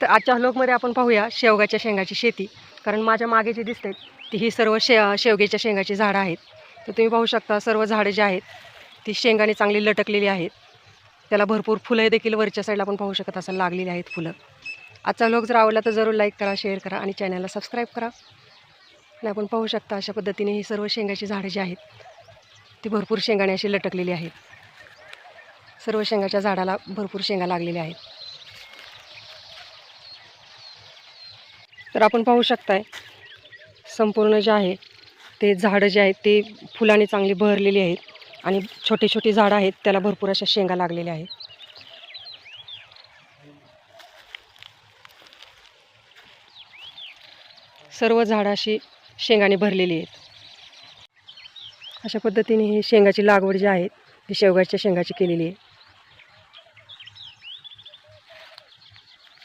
तर आजच्या व्लॉगमध्ये आपण पाहूया शेवगाच्या शेंगाची शेती. कारण माझ्या मागे जे दिसते ती ही सर्व शे शेवग्याच्या शेंगाची झाडं आहेत. तर तुम्ही पाहू शकता सर्व झाडं जी आहेत ती शेंगाने चांगली लटकलेली आहेत. त्याला भरपूर फुलं देखील वरच्या साईडला आपण पाहू शकत असं लागलेली आहेत फुलं. आजचा व्लॉग जर आवडला तर जरूर लाईक करा शेअर करा आणि चॅनलला सबस्क्राईब करा. आणि आपण पाहू शकता अशा पद्धतीने ही सर्व शेंगाची झाडं जी आहेत ती भरपूर शेंगाने अशी लटकलेली आहेत. सर्व शेंगाच्या झाडाला भरपूर शेंगा लागलेल्या आहेत. तर आपण पाहू शकताय संपूर्ण जे आहे ते झाडं जे आहेत ते फुलाने चांगली बहरलेली आहेत आणि छोटी छोटी झाडं आहेत त्याला भरपूर अशा शेंगा लागलेल्या आहेत. सर्व झाडं अशी शेंगाने भरलेली आहेत. अशा पद्धतीने ही शेंगाची लागवड जी आहे ती शेवगाच्या शेंगाची केलेली आहे.